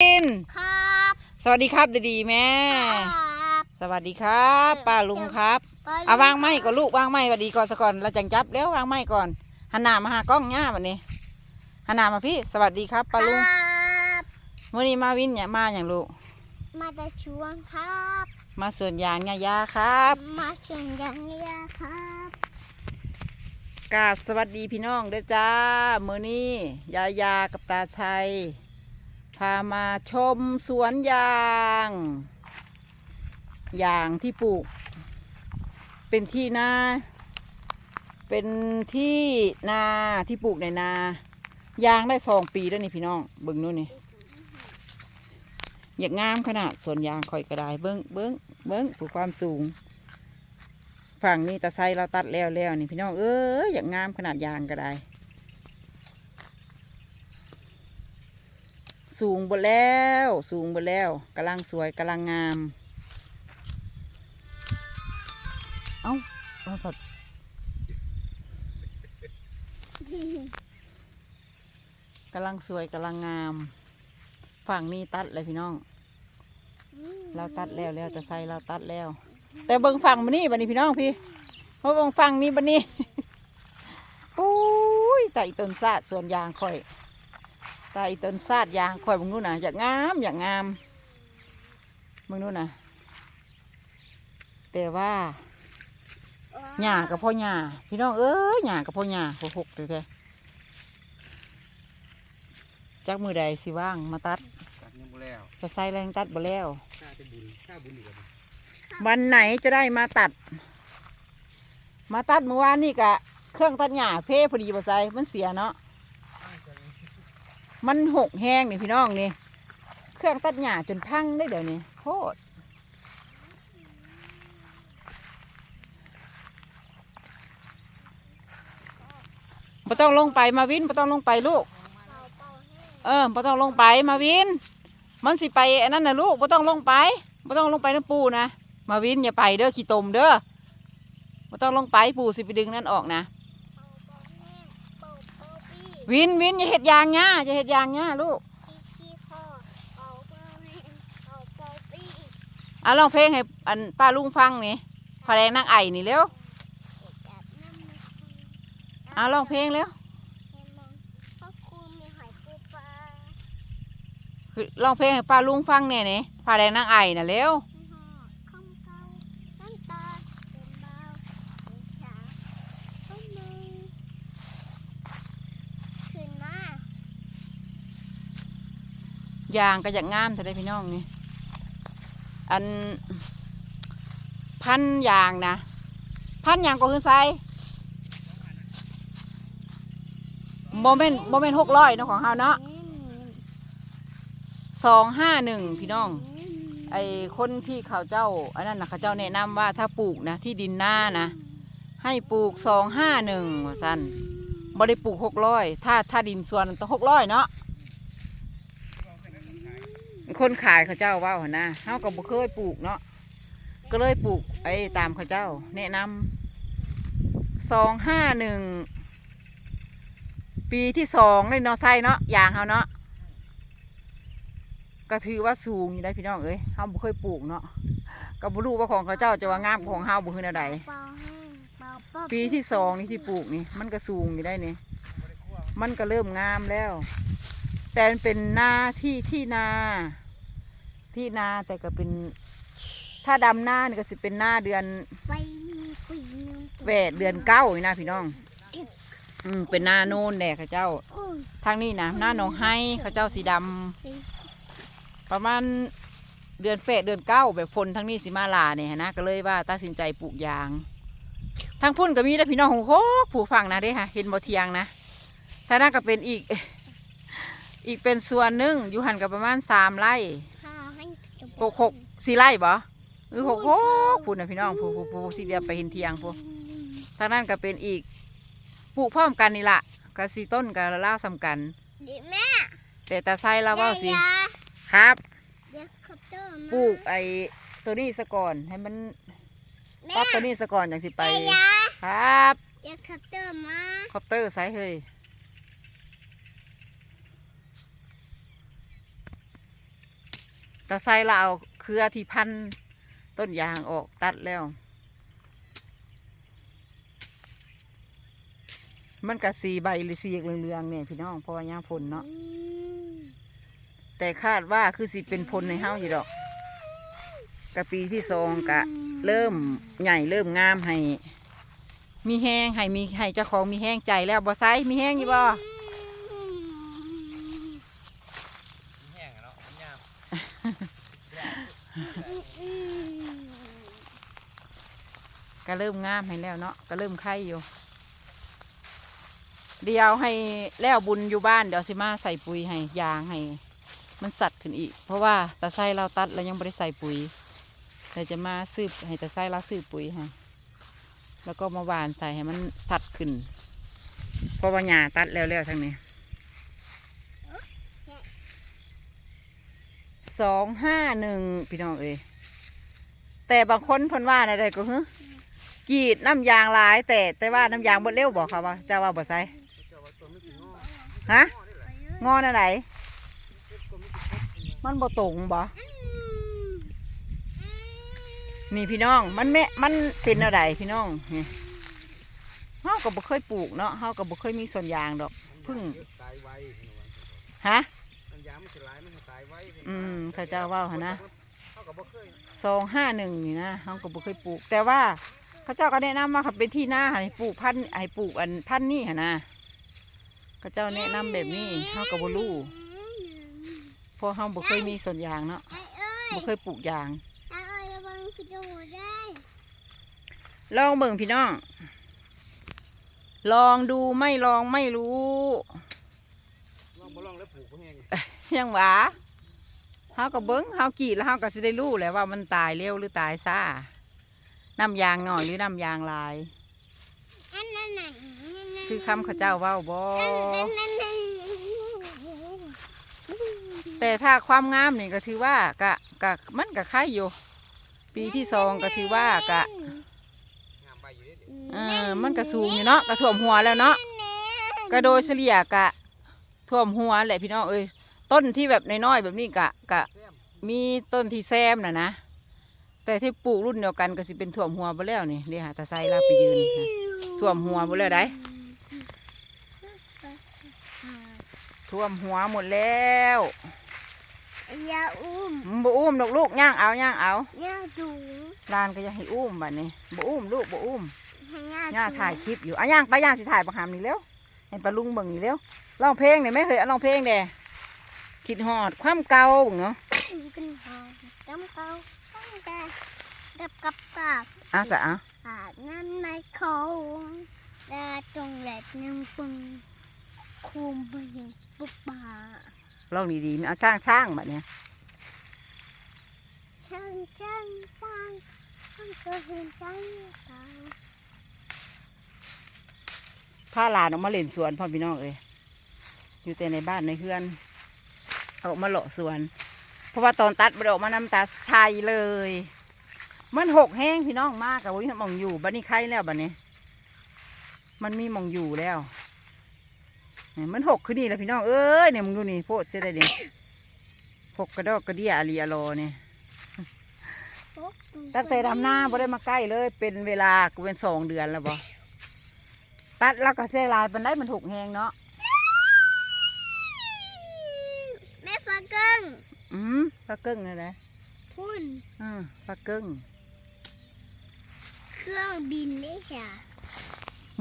วิน ครับสวัสดีครับดีๆแม่ ครับสวัสดีครับป้าลุงครับก็เอาวางไม้ก่อนลูกวางไม้สวัสดีก่อนสะก่อนเราจังจับแล้ววางไม้ก่อนหันหน้ามาหากล้องย่าวันนี้หันหน้ามาพี่ สวัสดีครับป้าลุงครับวันนี้มาวินเนี่ยมาอย่างลูกมาจะชวนครับ มาสวนยางยายาครับ มาชวนยังเนียครับกราบสวัสดีพี่น้องเด้อจ้า มือนี้ยายากับตาชัย พามาชมสวนยาง ยางที่ปลูก เป็นที่นา เป็นที่นาที่ปลูกในนา ยางได้สองปีแล้วนี่พี่น้อง เบิ้งนู่นนี่ อยากงามขนาดสวนยางคอยกระไดเบิ้งเบิ้งเบิ้งปลูกความสูง ฝั่งนี้ตะไซเราตัดแล้วแล้วนี่พี่น้อง เอ้ยอยากงามขนาดยางก็ได สูงบนแล้ว สูงบนแล้วกำลังสวยกำลังงาม เอ้าเอาผัดกำลังสวยกำลังงาม ฝั่งนี้ตัดเลยพี่น้อง เราตัดแล้วแล้วจะใส่เราตัดแล้ว แต่เบิ่งฝั่งมันนี่บันนี้พี่น้องพี่เพราะเบิ่งฝั่งนี้บันนี้โอ้ยแต่อีต้นซาดส่วนยางข่อย แต่อีต้นซาดยางข่อยเบิ่งนู่นน่ะอยากงามอยากงามเบิ่งนู่นน่ะ แต่ว่าหญ้ากับพ่อหญ้าพี่น้องเอ้ยหญ้ากับพ่อหญ้าหกหกแท้ๆจักมือใดสิว่างมาตัดตัดยังบ่แล้วจะใส่แรงตัดบ่แล้วข้าจะบุญข้าบุญอีกแล้ววันไหนจะได้มาตัด มาตัดเมื่อวานนี่กะ เครื่องตัดหญ้าเพ่พอดีบ่ใส่มันเสียเนาะ มันหกแห้งนี่พี่น้องนี่ เครื่องตัดหญ้าจนพังได้เดี๋ยวนี้โคตรบ่ต้องลงไปมาวินบ่ต้องลงไปลูก เออบ่ต้องลงไปมาวิน มันสิไปอันนั้นนะลูกบ่ต้องลงไปบ่ต้องลงไปน้ำปูนะ มาวินอย่าไปเด้อขี้ตมเด้อบ่ต้องลงไปปูสิไปดึงนั่นออกนะ วินวินอย่าเห็ดยางหญ้าอย่าเห็ดยางหญ้าลูกเอาลองเพลงให้อันป้าลุงฟังนี่พอแดงนางไอนี่เร็วเอาลองเพลงเร็วคือลองเพลงให้ป้าลุงฟังเนี่ยนี่พอแดงนางไอน่ะเร็ว ขึ้นมาย ยางก็อยากงามแต่ได้พี่น้องนี่ อัน พันยางนะ พันยางก็คือไซโมเมนโมเมนหกร้อยเนาะของเฮาเนาะสองห้าหนึ่งพี่น้อง ไอคนที่เขาเจ้า อันนั้นนะเขาเจ้าแนะนำว่าถ้าปลูกนะ ที่ดินหน้านะ ให้ปลูกสองห้าหนึ่งสันบ่ได้ปลูกหกร้อยถ้าถ้าดินส่วนต้องหกร้อยเนาะ คนขายเขาเจ้าว่าหนะเฮาก็บ่เคยปลูกเนาะก็เลยปลูกไอ้ตามเขาเจ้า แนะนำสองห้าหนึ่งปีที่สองเลยเนาะไส้เนาะยางเฮาเนาะก็ถือว่าสูงอยู่ได้พี่น้องเอ้ยเฮาบ่เคยปลูกเนาะก็บ่รู้ว่าของเขาเจ้าจะว่างามของเฮาบ่คือแนวใดปีที่สองนี่ที่ปลูกนี่ มันก็สูงอยู่ได้นี่มันก็เริ่มงามแล้ว แต่เป็นนาที่ที่นา ที่นาแต่ก็เป็น ถ้าดำหน้านี่ก็สิเป็นหน้าเดือนไปปีนึงแปดเดือนเก้านี่นะพี่น้อง อืมเป็นหน้าโน่นแดกเขาเจ้า ทางนี้นะหน้าหนองไห้เขาเจ้าสีดำประมาณเดือนแปดเดือนเก้าแบบฝนทั้งนี้สิมาลาเนี่ยนะก็เลยว่าตัดสินใจปลูกยาง ทางพุ่นก็มีแล้วพี่น้องโอ้โหผู้ฟังนะเด้ค่ะ เห็นบ่เทียงนะถ้านั่นก็เป็นอีก อีกเป็นส่วนหนึ่งอยู่หันกับประมาณสามไร่ ห้หกหกสี่ไร่บ่หรือหกหกพูดนะพี่น้องผู้ผู้ผู้ที่เดียวไปเห็นเทียงผู้ทางนั้นก็เป็นอีกปลูกพร้อมกันนี่ละก็สีต้นกับเล่าวสำกันดิแม่แต่ตาไซเราว่าสิยายาครับเดี๋ยวขับเตอร์มาปลูกไอ้ตัวนี้ซะก่อนให้มันแม่ตัดตัวนี้ซะก่อนอย่างสิไปยายาครับเดี๋ยวขับเตอร์มาคอปเตอร์ไซเฮ้ย ตะไซเราเอาเครือที่พันต้นยางออกตัดแล้ว มันกะสีใบหรือสีเหลืองๆเนี่ยพี่น้องเพราะว่ายามฝนเนาะแต่คาดว่าคือสิเป็นพลในเฮาอยู่ดอกกะปีที่สองกะ เริ่มใหญ่เริ่มงามให้ มีแห้งให้มีให้เจ้าของมีแห้งใจแล้วบ่ไซมีแห้งอยู่บ่ แห้งอะเนาะมันยาม อืม ก็เริ่มงามให้แล้วเนาะก็เริ่มไข่อยู่ เดี๋ยวให้แล้วบุญอยู่บ้านเดี๋ยวสิมาใส่ปุ๋ยให้ยางให้ มันสัตว์ขึ้นอีก เพราะว่าตาไส้เราตัดแล้วยังไม่ได้ใส่ปุ๋ยเดี๋ยวจะมาซื้อให้ตาไส้เราซื้อปุ๋ยให้แล้วก็มาหวานใส่ให้มันสัตว์ขึ้น เพราะว่าหญ้าตัดแล้วแล้วทางนี้สองห้าหนึ่งพี่น้องเอ้ยแต่บางคนเพิ่นว่าอะไรก็ฮึ กรีดน้ำยางหลาย แต่แต่ว่าน้ำยางบดเร็วบอกค่ะว่าเจ้าว่าบ่ใส่เจ้าว่าตัวมันสิงอฮะงอได้แหละงอนะไหนเจ็บตัวมันสิครบมันบ่ตรงบ่นี่พี่น้องมันแม่มันเป็นอะไรพี่น้องนี่เฮาก็บ่เคยปลูกเนาะเฮาก็บ่เคยมีสวนยางดอกพึ่งเยอะตายไวพี่น้องฮะมันยามมันสิหลายมันสิตายไวพี่น้งอืมเขาเจ้าเว้าหั่นนะเขาก็บ่เคยสองห้าหนึ่งนี่นะเฮาก็บ่เคยปลูกแต่ว่า เขาเจ้าก็แนะนำว่าเขาเป็นที่หน้าให้ปลูกพันธุ์ให้ปลูกอันพันธุ์นี่หั่นนะเขาเจ้าแนะนำแบบนี้เฮาก็บ่รู้เพราะเฮาบ่เคยมีสวนยางเนาะไอ้เอ้ยบ่เคยปลูกยางไอ้เอ้ยระวังพี่โดได้ลองเบิ่งพี่น้อง ลองดูไม่ลองไม่รู้ลองบ่ลองแล้วปลูกบ่แห้งยังหวาเฮาก็เบิ้งเฮากรีดแล้วเฮาก็สิได้รู้แหละว่ามันตายเร็วหรือตายซ่า น้ำยางหน่อยหรือน้ำยางลาย อันนั้นน่ะคือคำเขาเจ้าเว้าบอันนั้นน่ะแต่ถ้าความงามนี่ก็ถือว่ากะกะมันก็ค่ายอยู่ ปีที่สองก็ถือว่ากะเออมันก็สูงอยู่เนาะก็ท่วมหัวแล้วเนาะก็โดยเฉลี่ยกะท่วมหัวแหละพี่น้องเอ้ยต้นที่แบบน้อยๆแบบนี้กะกะมมีต้นที่แซมน่ะนะ แต่ที่ปลูกรุ่นเดียวกันก็สิเป็นถ่วมหัวไปแล้วนี่เดี๋ยวหาตาไซลาไปยืนนะถ่วมหัวหมดแล้วได้ถ่วมหัวหมดแล้วอย่าอุ้มบ่อุ้มดอกลูกย่างเอาย่างเอาอย่าดูลานก็อยังให้อุ้มบัดนี้บ่อุ้มลูกบ่อุ้มให้ย่าถ่ายคลิปอยู่อะย่างไปย่างสิถ่ายประหามนี่เร็วให้ปลาลุงเบิ่งนี่เร็วร้องเพลงเนี่ยไม่เคยเอาร้องเพลงเด้คิดฮอดความเก่าเนาะขึ้นหอกำเกาตั้งแต่ กับกับปากเอาซะเอาอาบน้ำไม่เขาดาตรงแหลกนึงปึงคุมไปยิงปุ๊บป่าร้องดีๆเอาช่างช่างบัดเนี้ยช่างช่างสร้างช่างก็เห็นใจตาพาหลานออกมาเล่นสวนพ่อพี่น้องเอ้ยอยู่แต่ในบ้านในเพื่อนเอาออกมาเลาะสวน เพราะว่าตอนตัดมันออกมาน้ำตาชัยเลย มันหกแห้งพี่น้องมากกับวิมองอยู่บันนี้ไข่แล้วบันนี้ มันมีหมองอยู่แล้วเนี่ยมันหกคือนี่แหละพี่น้องเอ้ยเนี่ยมึงดูนี่โพดเสียได้ดิหกกระดอกกระเดียอารีอาโลเนี่ยปุ๊บตั้งแต่ดำหน้าบ่ได้มาใกล้เลย เป็นเวลากูเป็นสองเดือนแล้วบ่ตัดแล้วก็เสียลายมันได้มันหกแห้งเนาะแม่ฟักเกิ้งอืมปลาเกิ้งนี่แหละพุ่นอืมปลาเกิ้งเค รื่องบินได้จ้ะ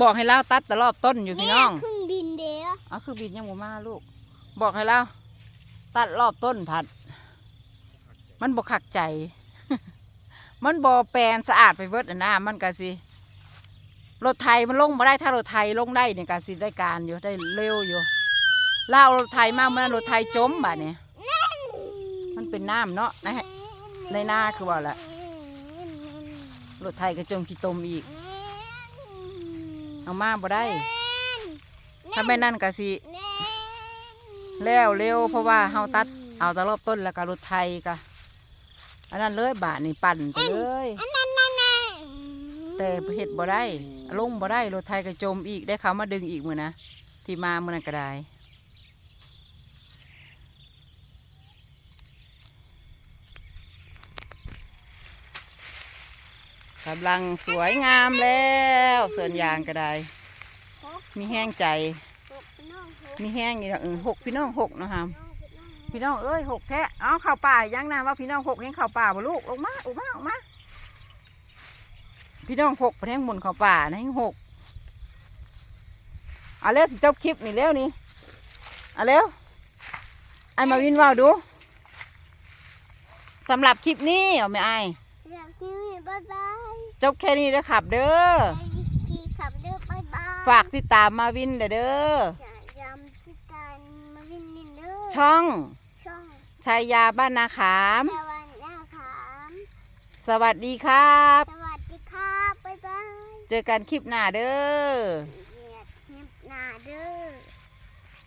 บอกให้เราตัดแต่รอบต้นอยู่พี่น้องเครื่องบินเด้อเอาคือบินยังบ่มาลูก บอกให้เราตัดรอบต้นผัด มันบ่ขักใจ มันบ่แปลนสะอาดไปเบิดอะนะมันก็สิรถไทยมันลงมาได้ถ้ารถไทยลงได้เนี่ยก็สิได้การอยู่ได้เร็วอยู่เล่าวรถไทยมาเมื่อนั้นรถไทยจมบ่ะเนี่ยมันเป็นน้ำเนาะนะฮะในนาคือว่าละ รถไทยก็จมขี้ตมอีก เอามาบ่ได้ ถ้าไม่นั่นก็สิแล้วเร็วเพราะว่าเฮาตัดเอาแตะรอบต้นแล้วก็รถไทยก็อันนั้นเลยบาทนี่ปั่นไปเลยอันนั้นนั่นน่ะแต่เห็ดบ่ได้ลงบ่ได้รถไทยก็จมอีกได้เขามาดึงอีกมือนะที่มามือนั้นก็ได้ กำลังสวยงามแล้วสวนยางก็ได้ มีแห้งใจ มีแห้งอยู่เออหกพี่น้องหกนะฮะพี่น้องเอ้ยหกแท้เอาเข้าป่ายังนะว่าพี่น้องหกยังเข้าป่าบ่ลูกออกมาออกมาออกมาพี่น้องหกประเทศหมุนเข้าป่านะให้หกเอาเร็วสิจบคลิปนี่เร็วนี่เอาเร็วไอ้มาวินว่าวดูสำหรับคลิปนี้เอาไหมไอายเดี๋ยวพี่บ๊ายบายจบแค่นี้เด้อครับเด้อไอ้พี่ขับเด้อบ๊ายบายฝากติดตามมาวินเด้อเด้ออย่ายำที่การมาวินนินเด้อช่องช่องชายาบ้านนาขาม สวัสดีค่ะสวัสดีครับ สวัสดีครับบ๊ายบาย เจอกันคลิปหน้าเด้อ